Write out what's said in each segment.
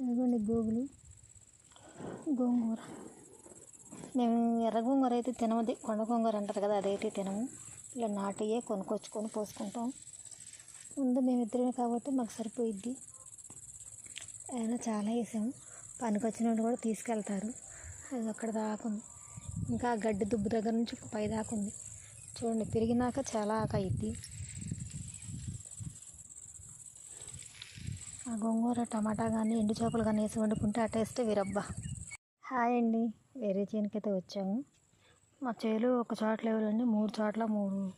ఇదిగోండి గోగులు. గోంగూర. మేము ఎర్ర గోంగూర అయితే తినమది కొండ గోంగూర అంటారు కదా అదైతే తినము. ఇలా నాటియే కొనుక్కొచ్చుకొని పోసుకుంటాం. ముందు మేమిద్దరమే కాబట్టి మాకు సరిపోయిద్ది. అయినా చాలా వేసాము. పనికొచ్చిన వాళ్ళు కూడా తీసుకెళ్తారు. అది అక్కడ దాకుంది ఇంకా గడ్డి దుబ్బు దగ్గర నుంచి పై దాకుంది ఉంది. చూడండి పెరిగినాక చాలా ఆక అయింది గోంగూర టమాటా కానీ ఎండు చేపలు కానీ వేసి వండుకుంటే ఆ టేస్ట్ వీరబ్బా. హాయ్ అండి. వేరే చేనుకైతే వచ్చాము. మా చేలు ఒక చోట లేవులండి మూడు చోట్ల మూడు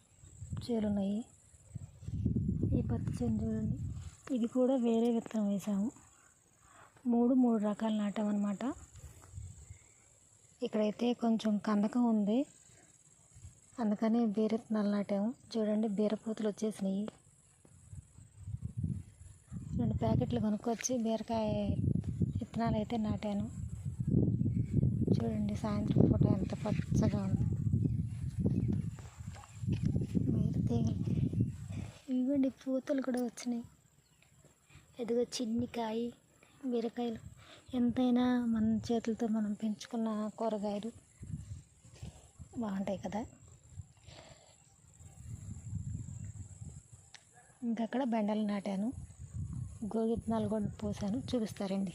చేలు ఉన్నాయి ఈ పత్తి చేను చూడండి. ఇది కూడా వేరే విత్తనం వేసాము. మూడు మూడు రకాలు నాటామన్నమాట. ఇక్కడైతే కొంచెం కందకం ఉంది. అందుకని బీర విత్తనాలు నాటాము. చూడండి బీరపూతలు వచ్చేసినాయి. ప్యాకెట్లు కొనుక్కొచ్చి బీరకాయ విత్తనాలు అయితే నాటాను. చూడండి సాయంత్రం పూట ఎంత పచ్చగా ఉంది. బీర తీగలు ఇవ్వండి పూతలు కూడా వచ్చినాయి. ఎదుగో చిన్ని కాయ బీరకాయలు. ఎంతైనా మన చేతులతో మనం పెంచుకున్న కూరగాయలు బాగుంటాయి కదా. ఇంకక్కడ బెండలు నాటాను. గోగిత్నాలు కూడా పోసాను చూపిస్తారండి.